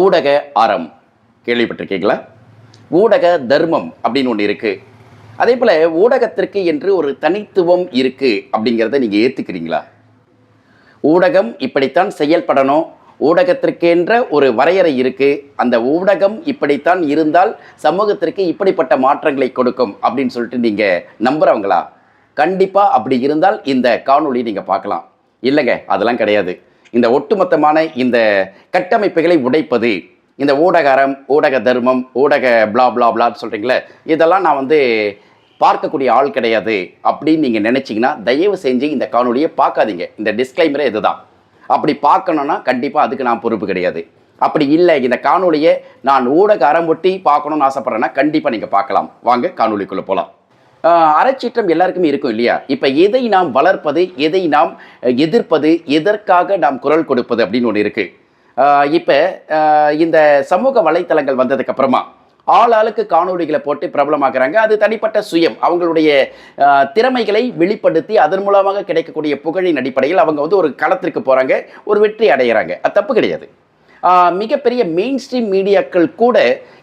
ஊடக அறம் கேள்விப்பட்டிருக்கீங்களா? ஊடக தர்மம் அப்படின்னு ஒன்று இருக்குது அதே போல் ஊடகத்திற்கு என்று ஒரு தனித்துவம் இருக்குது அப்படிங்கிறத நீங்கள் ஏற்றுக்கிறீங்களா ஊடகம் இப்படித்தான் செயல்படணும். ஊடகத்திற்கென்ற ஒரு வரையறை இருக்குது அந்த ஊடகம் இப்படித்தான் இருந்தால் சமூகத்திற்கு இப்படிப்பட்ட மாற்றங்களை கொடுக்கும் அப்படின்னு சொல்லிட்டு நீங்கள் நம்புகிறவங்களா கண்டிப்பாக அப்படி இருந்தால் இந்த காணொளி நீங்கள் பார்க்கலாம். இல்லைங்க அதெல்லாம் கிடையாது. இந்த ஒட்டுமொத்தமான இந்த கட்டமைப்புகளை உடைப்பது இந்த ஊடக அறம் ஊடக தர்மம் ஊடக பிளா பிளா பிளான்னு சொல்கிறீங்களே இதெல்லாம் நான் வந்து பார்க்கக்கூடிய ஆள் கிடையாது அப்படின்னு நீங்கள் நினச்சிங்கன்னா தயவு செஞ்சு இந்த காணொலியை பார்க்காதீங்க. இந்த டிஸ்க்ளைமரே இதுதான். அப்படி பார்க்கணுன்னா கண்டிப்பாக அதுக்கு நான் பொறுப்பு கிடையாது. அப்படி இல்லை இந்த காணொலியை நான் ஊடக ஒட்டி பார்க்கணுன்னு ஆசைப்பட்றேன்னா கண்டிப்பாக நீங்கள் பார்க்கலாம். வாங்க காணொலிக்குள்ளே போகலாம் அறச்சீற்றம் எல்லாருக்குமே இருக்கும் இல்லையா? இப்போ எதை நாம் வளர்ப்பது எதை நாம் எதிர்ப்பது எதற்காக நாம் குரல் கொடுப்பது அப்படின்னு ஒன்று இருக்குது இப்போ இந்த சமூக வலைத்தளங்கள் வந்ததுக்கப்புறமா ஆள் ஆளுக்கு காணொளிகளை போட்டு பிரபலமாக்குறாங்க. அது தனிப்பட்ட சுயம். அவங்களுடைய திறமைகளை வெளிப்படுத்தி அதன் மூலமாக கிடைக்கக்கூடிய புகழின் அடிப்படையில் அவங்க வந்து ஒரு களத்திற்கு போகிறாங்க ஒரு வெற்றி அடைகிறாங்க அது தப்பு கிடையாது. மிகப்பெரிய மெயின் ஸ்ட்ரீம் மீடியாக்கள் கூட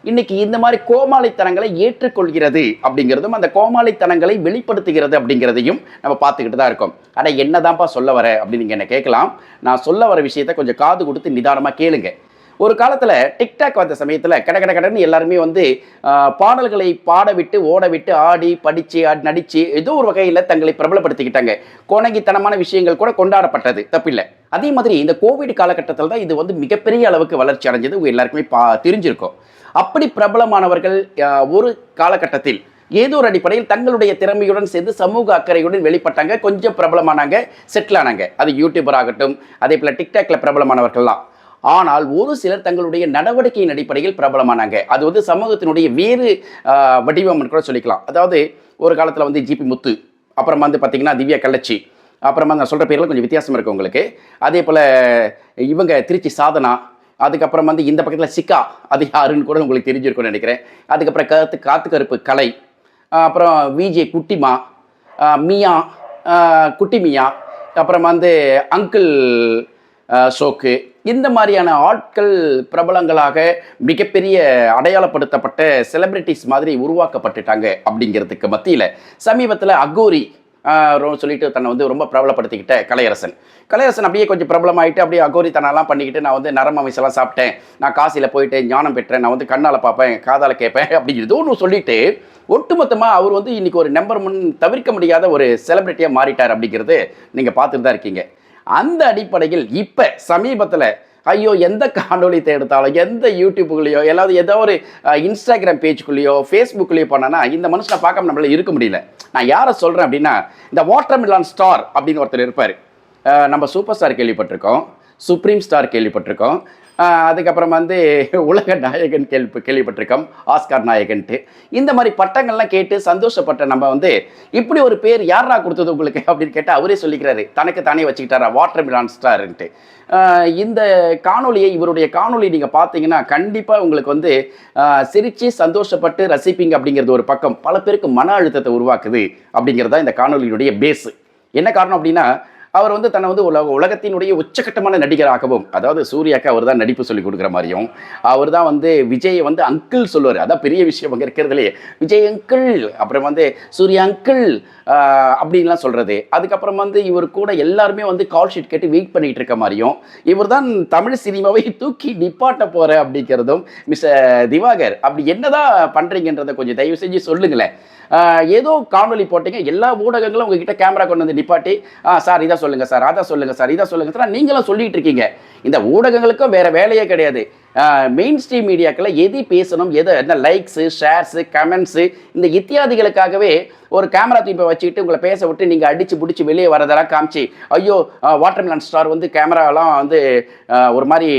இன்னைக்கு இந்த மாதிரி கோமாளித்தனங்களை ஏற்றுக்கொள்கிறது அப்படிங்கிறதும் அந்த கோமாளித்தனங்களை வெளிப்படுத்துகிறது அப்படிங்கிறதையும் நம்ம பார்த்துக்கிட்டு தான் இருக்கோம். ஆனால் என்னதான்ப்பா சொல்ல வர அப்படின்னு நீங்கள் என்ன கேட்கலாம்? நான் சொல்ல வர விஷயத்தை கொஞ்சம் காது கொடுத்து நிதானமாக கேளுங்க. ஒரு காலத்தில் டிக்டாக் வந்த சமயத்தில் கட கட கடன்னு எல்லாருமே வந்து பாடல்களை பாடவிட்டு ஓடவிட்டு ஆடி படித்து ஆடி படித்து நடித்து ஏதோ ஒரு வகையில் தங்களை பிரபலப்படுத்திக்கிட்டாங்க. கோணங்கித்தனமான விஷயங்கள் கூட கொண்டாடப்பட்டது. தப்பில்லை. அதே மாதிரி இந்த கோவிட் காலகட்டத்தில் தான் இது வந்து மிகப்பெரிய அளவுக்கு வளர்ச்சி அடைஞ்சது. எல்லாருக்குமே பா தெரிஞ்சிருக்கும். அப்படி பிரபலமானவர்கள் ஒரு காலகட்டத்தில் ஏதோ ஒரு அடிப்படையில் தங்களுடைய திறமையுடன் சேர்ந்து சமூக அக்கறையுடன் வெளிப்பட்டாங்க. கொஞ்சம் பிரபலமானாங்க செட்டில் ஆனாங்க. அது யூடியூபர் ஆகட்டும் அதே போல் டிக்டாக்ல பிரபலமானவர்கள்லாம். ஆனால் ஒரு சிலர் தங்களுடைய நடவடிக்கையின் அடிப்படையில் பிரபலமானாங்க. அது வந்து சமூகத்தினுடைய வேறு வடிவம்னு கூட சொல்லிக்கலாம். அதாவது ஒரு காலத்தில் வந்து ஜிபி முத்து அப்புறம் வந்து பார்த்திங்கன்னா திவ்யா கள்ளச்சி அப்புறமா நான் சொல்கிற பேரில் கொஞ்சம் வித்தியாசம் இருக்குது உங்களுக்கு. அதே போல் இவங்க திருச்சி சாதனா அதுக்கப்புறம் வந்து இந்த பக்கத்தில் சிக்கா அது யாருன்னு கூட உங்களுக்கு தெரிஞ்சிருக்கும்னு நினைக்கிறேன். அதுக்கப்புறம் கருத்து காத்து கருப்பு கலை அப்புறம் விஜே குட்டிமா மியா குட்டி மியா அப்புறம் வந்து அங்கிள் சோக்கு இந்த மாதிரியான ஆட்கள் பிரபலங்களாக மிகப்பெரிய அடையாளப்படுத்தப்பட்ட செலிப்ரிட்டிஸ் மாதிரி உருவாக்கப்பட்டுட்டாங்க அப்படிங்கிறதுக்கு மத்தியில். சமீபத்தில் அகோரி சொல்லிட்டு தன்னை வந்து ரொம்ப பிரபலப்படுத்திக்கிட்ட கலையரசன். கலையரசன் அப்படியே கொஞ்சம் பிரபலமாயிட்டு அப்படியே அகோரித்தனெல்லாம் பண்ணிக்கிட்டு நான் வந்து நரம வயசெல்லாம் சாப்பிட்டேன். நான் காசியில் போயிட்டு ஞானம் பெற்றேன். நான் வந்து கண்ணால் பார்ப்பேன் காதால் கேட்பேன் அப்படிங்கிறது ஒன்று சொல்லிட்டு ஒட்டுமொத்தமாக அவர் வந்து இன்றைக்கி ஒரு நம்பர் முன் தவிர்க்க முடியாத ஒரு செலிப்ரிட்டியாக மாறிட்டார் அப்படிங்கிறது நீங்கள் பார்த்துட்டு தான் இருக்கீங்க. அந்த அடிப்படையில் இப்போ சமீபத்தில் ஐயோ எந்த காணொலி எடுத்தாலும் எந்த யூடியூப்புகளையோ எல்லாவது ஏதோ ஒரு இன்ஸ்டாகிராம் பேஜுக்குள்ளேயோ ஃபேஸ்புக்லேயோ பண்ணனா இந்த மனுஷனை பார்க்காம நம்மளால இருக்க முடியல. நான் யாரை சொல்கிறேன் அப்படின்னா இந்த வாட்டர் மிலான் ஸ்டார் அப்படின்னு ஒருத்தர் இருப்பார். நம்ம சூப்பர் ஸ்டார் கேள்விப்பட்டிருக்கோம். சுப்ரீம் ஸ்டார் கேள்விப்பட்டிருக்கோம். அதுக்கப்புறம் வந்து உலக நாயகன் கேள்வி கேள்விப்பட்டிருக்கோம். ஆஸ்கார் நாயகன்ட்டு. இந்த மாதிரி பட்டங்கள்லாம் கேட்டு சந்தோஷப்பட்ட நம்ம வந்து இப்படி ஒரு பேர் யாரா கொடுத்தது உங்களுக்கு அப்படின்னு கேட்டால் அவரே சொல்லிக்கிறாரு. தனக்கு தானே வச்சுக்கிட்டாரா? வாட்டர் மிலான் ஸ்டார்ன்ட்டு இந்த காணொலியை இவருடைய காணொலி நீங்கள் பார்த்தீங்கன்னா கண்டிப்பாக உங்களுக்கு வந்து சிரித்து சிரிச்சு சந்தோஷப்பட்டு ரசிப்பீங்க அப்படிங்கிறது ஒரு பக்கம். பல பேருக்கு மன அழுத்தத்தை உருவாக்குது அப்படிங்கிறது தான் இந்த காணொளியினுடைய பேஸு என்ன காரணம் அப்படின்னா அவர் வந்து தன்னை வந்து உலக உலகத்தினுடைய உச்சகட்டமான நடிகராகவும் அதாவது சூர்யாக்கு அவர் தான் நடிப்பு சொல்லி கொடுக்குற மாதிரியும் அவர் தான் வந்து விஜயை வந்து அங்கிள் சொல்லுவார். அதான் பெரிய விஷயம் அங்கே இருக்கிறதுலே விஜய் அங்கிள் அப்புறம் வந்து சூர்யா அங்கிள் அப்படின்லாம் சொல்கிறது அதுக்கப்புறம் வந்து இவர் கூட எல்லாருமே வந்து கால் ஷீட் கேட்டு வெயிட் பண்ணிகிட்டு இருக்க மாதிரியும் இவர் தான் தமிழ் சினிமாவை தூக்கி நிப்பாட்ட போகிற அப்படிங்கிறதும் மிஸ்டர் திவாகர் அப்படி என்னதான் பண்ணுறீங்கன்றதை கொஞ்சம் தயவு செஞ்சு சொல்லுங்களேன். ஏதோ காணொலி போட்டீங்க எல்லா ஊடகங்களும் உங்ககிட்ட கேமரா கொண்டு வந்து நிப்பாட்டி ஆ சார் இதை சொல்லுங்கள் சார் அதை சொல்லுங்கள் சார் இதை சொல்லுங்கள் சார் நீங்களும் சொல்லிகிட்டு இருக்கீங்க. இந்த ஊடகங்களுக்கும் வேறு வேலையே கிடையாது. மெயின் ஸ்ட்ரீம் மீடியாக்களை எது பேசணும் எது என்ன லைக்ஸு ஷேர்ஸு கமெண்ட்ஸு இந்த இத்தியாதிகளுக்காகவே ஒரு கேமரா தீப்பை வச்சுக்கிட்டு உங்களை பேச விட்டு நீங்கள் அடித்து பிடிச்சி வெளியே வரதெல்லாம் காமிச்சு ஐயோ வாட்டர்மெலன் ஸ்டார் வந்து கேமராலாம் வந்து ஒரு மாதிரி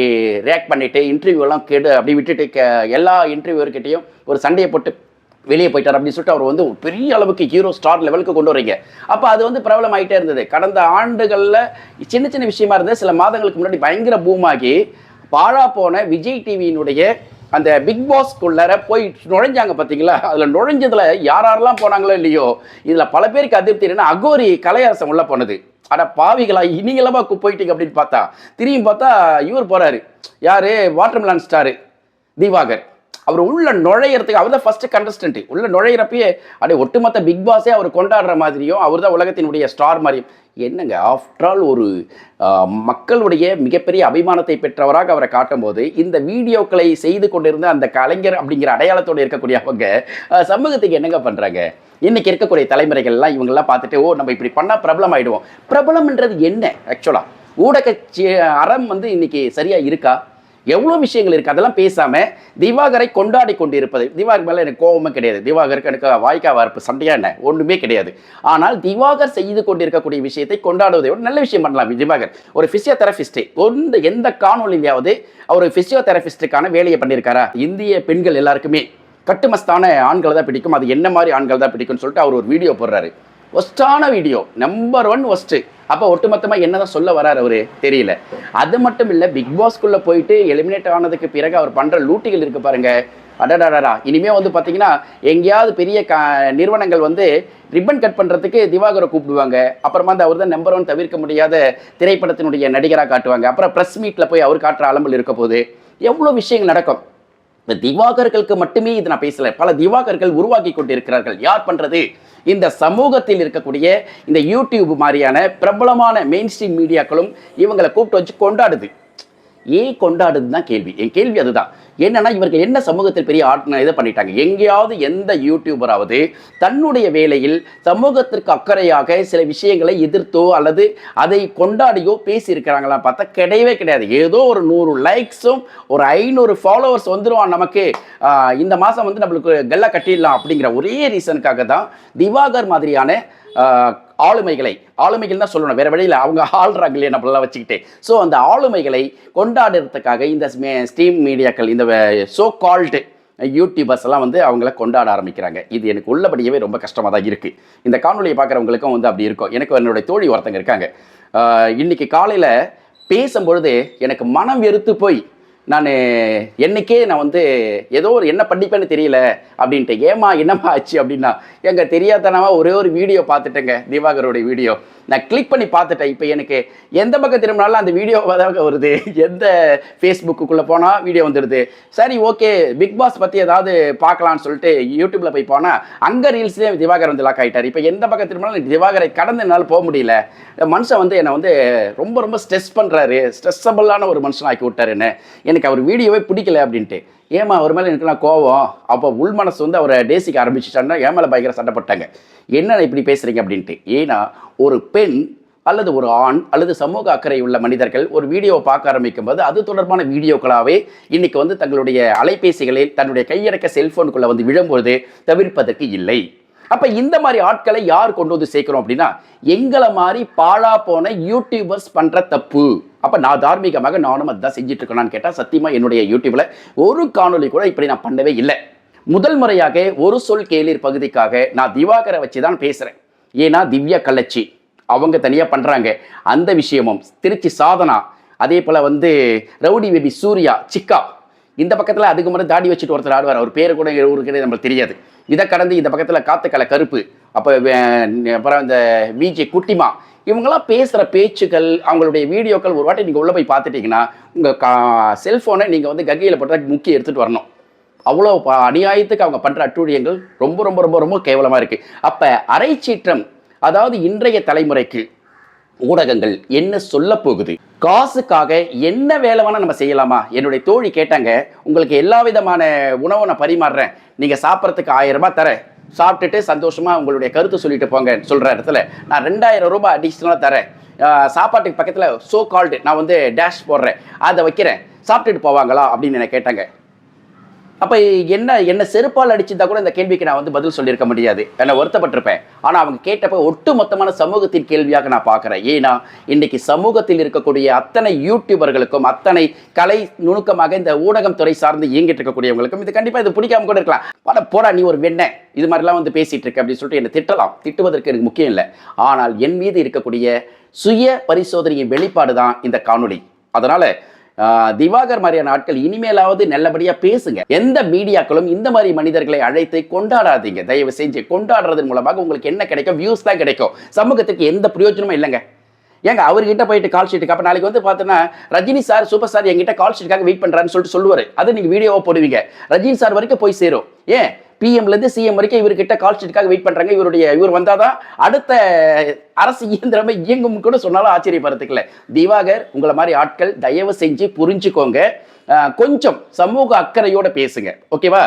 ரியாக்ட் பண்ணிவிட்டு இன்டர்வியூலாம் கேடு அப்படி விட்டுட்டு கே- எல்லா இன்டர்வியூர்கிட்டையும் ஒரு சண்டையை போட்டு வெளியே போயிட்டார் அப்படின்னு சொல்லிட்டு அவர் வந்து பெரிய அளவுக்கு ஹீரோ ஸ்டார் லெவலுக்கு கொண்டு வரீங்க. அப்போ அது வந்து பிரபலம் ஆகிட்டே இருந்தது. கடந்த ஆண்டுகளில் சின்ன சின்ன விஷயமா இருந்தது. சில மாதங்களுக்கு முன்னாடி பயங்கர பூமாகி பாழா போன விஜய் டிவியினுடைய அந்த பிக் பாஸ்க்குள்ளார போய் நுழைஞ்சாங்க பார்த்தீங்களா அதில் நுழைஞ்சதில் யார் யாரெல்லாம் போனாங்களோ இல்லையோ இதில் பல பேருக்கு அதிருப்தி என்னன்னா அகோரி கலையரசம் உள்ளே போனது. அட பாவிகளா இனிங்களமா போயிட்டீங்க அப்படின்னு பார்த்தா திரும்பி பார்த்தா இவர் போகிறாரு யார்? வாட்டர்மிலான் ஸ்டாரு தீபாகர் அவர் உள்ள நுழையிறதுக்கு அவர் தான் ஃபர்ஸ்ட் கண்டஸ்டன்ட் உள்ள நுழையிறப்பயே அப்படியே ஒட்டுமொத்த பிக் பாஸே அவர் கொண்டாடுற மாதிரியும் அவர் தான் உலகத்தினுடைய ஸ்டார் மாதிரியும். என்னங்க ஆஃப்டர் ஆல் ஒரு மக்களுடைய மிகப்பெரிய அபிமானத்தை பெற்றவராக அவரை காட்டும்போது இந்த வீடியோக்களை செய்து கொண்டிருந்த அந்த கலைஞர் அப்படிங்கிற அடையாளத்தோடு இருக்கக்கூடிய அவங்க சமூகத்துக்கு என்னங்க பண்ணுறாங்க இன்றைக்கி இருக்கக்கூடிய தலைமுறைகள்லாம் இவங்கெல்லாம் பார்த்துட்டு ஓ நம்ம இப்படி பண்ணால் பிரபலம் ஆகிடுவோம் பிரபலம்ன்றது என்ன ஆக்சுவலாக ஊடக அறம் வந்து இன்றைக்கி சரியாக இருக்கா? எவ்வளோ விஷயங்கள் இருக்குது அதெல்லாம் பேசாமல் திவாகரை கொண்டாடி கொண்டு இருப்பது திவாகர் மேலே எனக்கு கோபமே கிடையாது. திவாகருக்கு எனக்கு வாய்க்கா வார்ப்பு சண்டையா என்ன? ஒன்றுமே கிடையாது. ஆனால் திவாகர் செய்து கொண்டு இருக்கக்கூடிய விஷயத்தை கொண்டாடுவதை விட நல்ல விஷயம் பண்ணலாம். திவாகர் ஒரு ஃபிசியோதெரபிஸ்ட்டு எந்த எந்த காணொலியிலாவது அவர் ஃபிசியோதெரபிஸ்ட்டுக்கான வேலையை பண்ணியிருக்காரா இந்திய பெண்கள் எல்லாருக்குமே கட்டுமஸ்தான ஆண்களை தான் பிடிக்கும். அது என்ன மாதிரி ஆண்கள் தான் பிடிக்கும்னு சொல்லிட்டு அவர் ஒரு வீடியோ போடுறாரு. ஒஸ்டான வீடியோ நம்பர் ஒன் ஒஸ்ட்டு அப்போ ஒட்டுமொத்தமாக என்னதான் சொல்ல வரார் அவர் தெரியல. அது மட்டும் இல்லை பிக் பாஸ்க்குள்ளே போயிட்டு எலிமினேட் ஆனதுக்கு பிறகு அவர் பண்ணுற லூட்டிகள் இருக்குது பாருங்கள் அடடாடா இனிமே வந்து பார்த்தீங்கன்னா எங்கேயாவது பெரிய க நிறுவனங்கள் வந்து ரிப்பன் கட் பண்ணுறதுக்கு திவாகரை கூப்பிடுவாங்க. அப்புறமா அந்த அவர் தான் நம்பர் ஒன் தவிர்க்க முடியாத திரைப்படத்தினுடைய நடிகராக காட்டுவாங்க. அப்புறம் ப்ரெஸ் மீட்டில் போய் அவர் காட்டுற அலம்பல் இருக்க போது எவ்வளோ விஷயங்கள் நடக்கும். இந்த திவாகர்களுக்கு மட்டுமே இது நான் பேசல. பல திவாகர்கள் உருவாக்கி கொண்டிருக்கிறார்கள். யார் பண்றது? இந்த சமூகத்தில் இருக்கக்கூடிய இந்த யூடியூப் மாதிரியான பிரபலமான மெயின் ஸ்ட்ரீம் மீடியாக்களும் இவங்களை கூப்பிட்டு வச்சு கொண்டாடுது. ஏன் கொண்டாடுதுன்னு தான் கேள்வி. என் கேள்வி அதுதான். என்னன்னா இவர்கள் என்ன சமூகத்தில் பெரிய ஆட் இதை பண்ணிட்டாங்க. எங்கேயாவது எந்த யூடியூபராவது தன்னுடைய வேலையில் சமூகத்திற்கு அக்கறையாக சில விஷயங்களை எதிர்த்தோ அல்லது அதை கொண்டாடியோ பேசியிருக்கிறாங்களா பார்த்தா கிடையவே கிடையாது. ஏதோ ஒரு நூறு லைக்ஸும் ஒரு ஐநூறு ஃபாலோவர்ஸ் வந்துடுவான் நமக்கு. இந்த மாதம் வந்து நம்மளுக்கு கெல்லா கட்டிடலாம் அப்படிங்கிற ஒரே ரீசனுக்காக தான் திவாகர் மாதிரியான ஆளுமைகளை ஆளுமைகள் தான் சொல்லணும் வேறு வழியில் அவங்க ஆள்றாங்க இல்லையா நம்மளெல்லாம் வச்சுக்கிட்டே. ஸோ அந்த ஆளுமைகளை கொண்டாடுறதுக்காக இந்த ஸ்டீம் மீடியாக்கள் இந்த சோ கால்டு யூடியூபர்ஸ் எல்லாம் வந்து அவங்கள கொண்டாட ஆரம்பிக்கிறாங்க. இது எனக்கு உள்ளபடியவே ரொம்ப கஷ்டமாக தான் இருக்குது இந்த காணொலியை பார்க்குறவங்களுக்கும் வந்து அப்படி இருக்கும். எனக்கு என்னுடைய தோழி ஒருத்தங்க இருக்காங்க. இன்றைக்கி இன்னைக்கு காலையில் பேசும்பொழுது எனக்கு மனம் வெறுத்து போய் நான் என்னைக்கே நான் வந்து ஏதோ ஒரு என்ன பண்ணிப்பேன்னு தெரியல அப்படின்ட்டு ஏமா என்னம்மா ஆச்சு அப்படின்னா எங்கள் தெரியாதனமா ஒரே ஒரு வீடியோ பார்த்துட்டேங்க திவாகரோட வீடியோ. நான் கிளிக் பண்ணி பார்த்துட்டேன். இப்போ எனக்கு எந்த பக்கம் திரும்பினாலும் அந்த வீடியோ தான் வருது. எந்த ஃபேஸ்புக்குள்ளே போனால் வீடியோ வந்துடுது. சரி ஓகே பிக் பாஸ் பற்றி ஏதாவது பார்க்கலாம்னு சொல்லிட்டு யூடியூப்பில் போய் போனால் அங்கே ரீல்ஸ்லேயே திவாகர் வந்து லாக் ஆகிட்டார் இப்போ எந்த பக்கம் திரும்பினாலும் திவாகரை கடந்து என்னால் போக முடியல. மனுஷன் வந்து என்னை வந்து ரொம்ப ரொம்ப ஸ்ட்ரெஸ் பண்ணுறாரு ஸ்ட்ரெஸ்ஸபிளான ஒரு மனுஷன் ஆக்கி விட்டாருன்னு எனக்கு எனக்கு அவர் வீடியோவே பிடிக்கல அப்படின்ட்டு. ஏமா அவர் மேலே எனக்கு நான் கோவம்? அப்போ உள் மனசு வந்து அவரை டேசிக்க ஆரம்பிச்சிட்டான்னா ஏன் மேலே பயங்கர சண்டை போட்டாங்க. என்ன இப்படி பேசுகிறீங்க அப்படின்ட்டு. ஏன்னா ஒரு பெண் அல்லது ஒரு ஆண் அல்லது சமூக அக்கறை உள்ள மனிதர்கள் ஒரு வீடியோவை பார்க்க ஆரம்பிக்கும் போது அது தொடர்பான வீடியோக்களாகவே இன்னைக்கு வந்து தங்களுடைய அலைபேசிகளில் தன்னுடைய கையடக்க செல்ஃபோனுக்குள்ளே வந்து விழும்பொழுது தவிர்ப்பதற்கு இல்லை. அப்ப இந்த மாதிரி ஆட்களை யார் கொண்டு வந்து சேர்க்கிறோம் அப்படின்னா எங்களை மாதிரி பாழா போன யூடியூபர்ஸ் பண்ற தப்பு. அப்ப நான் தார்மீகமாக நானும் அதுதான் செஞ்சுட்டு இருக்கேனான்னு கேட்டா சத்தியமா என்னுடைய யூடியூப்ல ஒரு காணொளி கூட இப்படி நான் பண்ணவே இல்லை. முதல் முறையாக ஒரு சொல் கேளிர் பகுதிக்காக நான் திவாகரை வச்சு தான் பேசுறேன். ஏன்னா திவ்யா கள்ளச்சி. அவங்க தனியா பண்றாங்க. அந்த விஷயமும் திருச்சி சாதனா அதே போல வந்து ரவுடி பேபி சூர்யா சிக்கா. இந்த பக்கத்தில் அதுக்கு முன்னாடி தாடி வச்சுட்டு ஒருத்தர் ஆடுவார். அவர் பேர் கூட ஊருக்கு நம்மளுக்கு தெரியாது. இதை கடந்து இந்த பக்கத்தில் காத்துக்கலை கருப்பு. அப்போ அப்புறம் இந்த விஜே குட்டிமா இவங்கெல்லாம் பேசுகிற பேச்சுக்கள் அவங்களுடைய வீடியோக்கள் ஒரு வாட்டி நீங்கள் உள்ளே போய் பார்த்துட்டிங்கன்னா உங்கள் கா செல்ஃபோனை நீங்கள் வந்து கங்கையில் போட்டு முக்கிய எடுத்துகிட்டு வரணும். அவ்வளோ அநியாயத்துக்கு அவங்க பண்ணுற அட்டூழியங்கள் ரொம்ப ரொம்ப ரொம்ப ரொம்ப கேவலமாக இருக்குது அப்போ அரைச்சீற்றம் அதாவது இன்றைய தலைமுறைக்கு ஊடகங்கள் என்ன சொல்ல போகுது? காசுக்காக என்ன வேலை வேணால் நம்ம செய்யலாமா? என்னுடைய தோழி கேட்டாங்க உங்களுக்கு எல்லா விதமான உணவை நான் பரிமாறுறேன். நீங்கள் சாப்பிட்றதுக்கு ஆயிரம் ரூபாய் தரேன். சாப்பிட்டுட்டு சந்தோஷமாக உங்களுடைய கருத்து சொல்லிட்டு போங்க சொல்கிற இடத்துல நான் ரெண்டாயிரம் ரூபாய் அடிஷ்னலாக தரேன். சாப்பாட்டுக்கு பக்கத்தில் சோ கால்டு நான் வந்து டேஷ் போடுறேன். அதை வைக்கிறேன். சாப்பிட்டுட்டு போவாங்களா? அப்படின்னு என்ன கேட்டாங்க. அப்போ என்ன என்ன செருப்பால் அடிச்சிருந்தா கூட இந்த கேள்விக்கு நான் வந்து பதில் சொல்லியிருக்க முடியாது. என்ன வருத்தப்பட்டிருப்பேன். ஆனால் அவங்க கேட்டப்போ ஒட்டு மொத்தமான சமூகத்தின் கேள்வியாக நான் பார்க்குறேன். ஏன்னா இன்னைக்கு சமூகத்தில் இருக்கக்கூடிய அத்தனை யூடியூபர்களுக்கும் அத்தனை கலை நுணுக்கமாக இந்த ஊடகம் துறை சார்ந்து இயங்கிட்டு இருக்கக்கூடியவங்களுக்கும் இது கண்டிப்பாக இது பிடிக்காம கூட இருக்கலாம். பல போடா நீ ஒரு வெண்ணை. இது மாதிரிலாம் வந்து பேசிட்டு இருக்க அப்படின்னு சொல்லிட்டு என்னை திட்டலாம். திட்டுவதற்கு எனக்கு முக்கியம் இல்லை. ஆனால் என் மீது இருக்கக்கூடிய சுய பரிசோதனையின் வெளிப்பாடு தான் இந்த காணொளி. அதனால திவாகர் மாதிரியான ஆட்கள் இனிமேலாவது நல்லபடியா பேசுங்க. எந்த மீடியாக்களும் இந்த மாதிரி மனிதர்களை அழைத்து கொண்டாடாதீங்க. தயவு செஞ்சு கொண்டாடுறதன் மூலமாக உங்களுக்கு என்ன கிடைக்கும்? வியூஸ் தான் கிடைக்கும். சமூகத்துக்கு எந்த பிரயோஜனமும் இல்லைங்க. ஏங்க அவர்கிட்ட போயிட்டு கால் ஷீட்டுக்கு அப்போ நாளைக்கு வந்து பார்த்தோன்னா ரஜினி சார் சூப்பர் சார் எங்கிட்ட கால் ஷீட்டுக்காக வெயிட் பண்ணுறான்னு சொல்லிட்டு சொல்லுவார். அது நீங்கள் வீடியோவை போடுவீங்க. ரஜினி சார் வரைக்கும் போய் சேரும். ஏன்? பிஎம்லேருந்து சிஎம் வரைக்கும் இவர்கிட்ட கால் ஷீட்டுக்காக வெயிட் பண்ணுறாங்க இவருடைய இவர் வந்தாதான் அடுத்த அரசு இயந்திரமே இயங்கும் கூட சொன்னாலும் ஆச்சரியப்படுறதுக்குல திவாகர் உங்களை மாதிரி ஆட்கள் தயவு செஞ்சு புரிஞ்சுக்கோங்க. கொஞ்சம் சமூக அக்கறையோட பேசுங்க. ஓகேவா?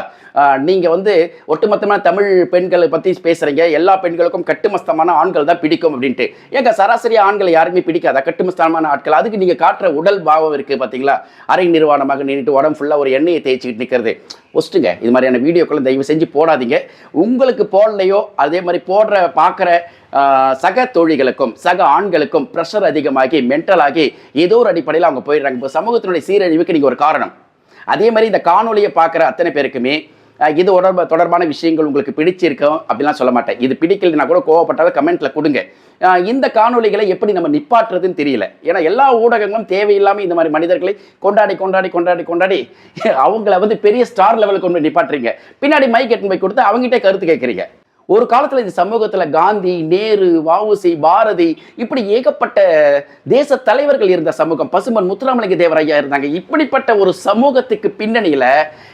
நீங்கள் நீங்க வந்து ஒட்டுமொத்தமான தமிழ் பெண்களை பத்தி பேசுறீங்க. எல்லா பெண்களுக்கும் கட்டுமஸ்தமான ஆண்கள் தான் பிடிக்கும் அப்படின்ட்டு. ஏங்க சராசரி ஆண்களை யாருமே பிடிக்காதா? கட்டுமஸ்தமான ஆட்கள். அதுக்கு நீங்க காட்டுற உடல் பாவம் இருக்கு பாத்தீங்களா? அரை நிர்வாணமாக நின்றுட்டு உடம்பு ஃபுல்லா ஒரு எண்ணெயை தேய்ச்சிக்கிட்டு நிற்கிறது ஒஸ்ட்டுங்க இது மாதிரியான வீடியோக்களை தயவு செஞ்சு போடாதீங்க. உங்களுக்கு போடலையோ அதே மாதிரி போடுற பார்க்குற சக தோழிகளுக்கும் சக ஆண்களுக்கும் ப்ரெஷர் அதிகமாகி மென்டலாகி ஏதோ ஒரு அடிப்படையில் அவங்க போயிடுறாங்க. இப்போ சமூகத்தினுடைய சீரழிவுக்கு நீங்கள் ஒரு காரணம். அதே மாதிரி இந்த காணொலியை பார்க்குற அத்தனை பேருக்குமே இது தொடர்பு தொடர்பான விஷயங்கள் உங்களுக்கு பிடிச்சிருக்கும் அப்படிலாம் சொல்ல மாட்டேன். இது பிடிக்கலைன்னா கூட கோவப்பட்டாலும் கமெண்ட்ல கொடுங்க. இந்த காணொளிகளை எப்படி நம்ம நிப்பாட்டுறதுன்னு தெரியல. ஏன்னா எல்லா ஊடகங்களும் தேவையில்லாமல் இந்த மாதிரி மனிதர்களை கொண்டாடி கொண்டாடி கொண்டாடி கொண்டாடி அவங்கள வந்து பெரிய ஸ்டார் லெவலுக்கு கொண்டு நிப்பாட்டுறீங்க. பின்னாடி மைக் எட்டு போய் கொடுத்து அவங்ககிட்ட கருத்து கேட்குறீங்க. ஒரு காலத்துல இந்த சமூகத்துல காந்தி நேரு வாவுசி பாரதி இப்படி ஏகப்பட்ட தேச தலைவர்கள் இருந்த சமூகம். பசுமன் முத்துராமலிங்க தேவராயா இருந்தாங்க. இப்படிப்பட்ட ஒரு சமூகத்துக்கு பின்னணியில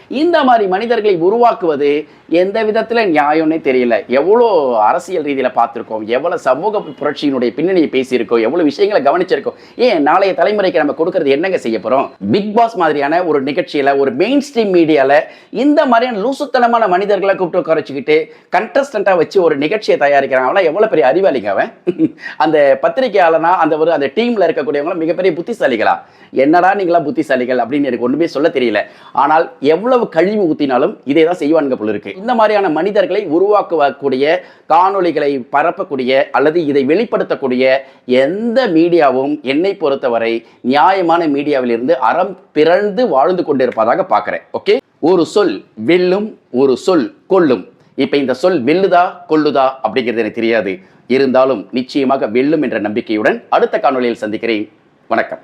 இந்த மாதிரி மனிதர்களை உருவாக்குவது எந்த விதத்துல நியாயம்னே தெரியல. எவ்வளோ அரசியல் ரீதியில பார்த்திருக்கோம். எவ்வளவு சமூக புரட்சியினுடைய பின்னணியை பேசியிருக்கோம். எவ்வளவு விஷயங்களை கவனிச்சிருக்கோம். ஏன் நாளைய தலைமுறைக்கு நம்ம கொடுக்கறது என்னங்க செய்ய போறோம்? பிக் பாஸ் மாதிரியான ஒரு நிகழ்ச்சியில ஒரு மெயின் ஸ்ட்ரீம் மீடியால இந்த மாதிரியான லூசுத்தனமான மனிதர்களை கூப்பிட்டு உட்கார வச்சுக்கிட்டு கண்டஸ்டண்டா வச்சு ஒரு நிகழ்ச்சியை தயாரிக்கிறாங்களா எவ்வளோ பெரிய அறிவாளிங்க அவன்? அந்த பத்திரிகையாளனா அந்த ஒரு அந்த டீமில் இருக்கக்கூடியவங்களும் மிகப்பெரிய புத்திசாலிகளா? என்னடா நீங்களா புத்திசாலிகள் அப்படின்னு எனக்கு ஒன்றுமே சொல்ல தெரியல. ஆனால் எவ்வளவு கழிவு ஊற்றினாலும் இதே தான் செய்வானுங்க போல இருக்கு. இந்த மாதிரியான மனிதர்களை உருவாக்குவக்கூடிய காணொலிகளை பரப்பக்கூடிய அல்லது இதை வெளிப்படுத்தக்கூடிய எந்த மீடியாவும் என்னை பொறுத்தவரை நியாயமான மீடியாவிலிருந்து அறம் பிறந்து வாழ்ந்து கொண்டிருப்பதாக பார்க்குறேன். ஓகே? ஒரு சொல் வெல்லும் ஒரு சொல் கொல்லும். இப்ப இந்த சொல் வெல்லுதா கொல்லுதா அப்படிங்கிறது எனக்கு தெரியாது. இருந்தாலும் நிச்சயமாக வெல்லும் என்ற நம்பிக்கையுடன் அடுத்த காணொளியில் சந்திக்கிறேன். வணக்கம்.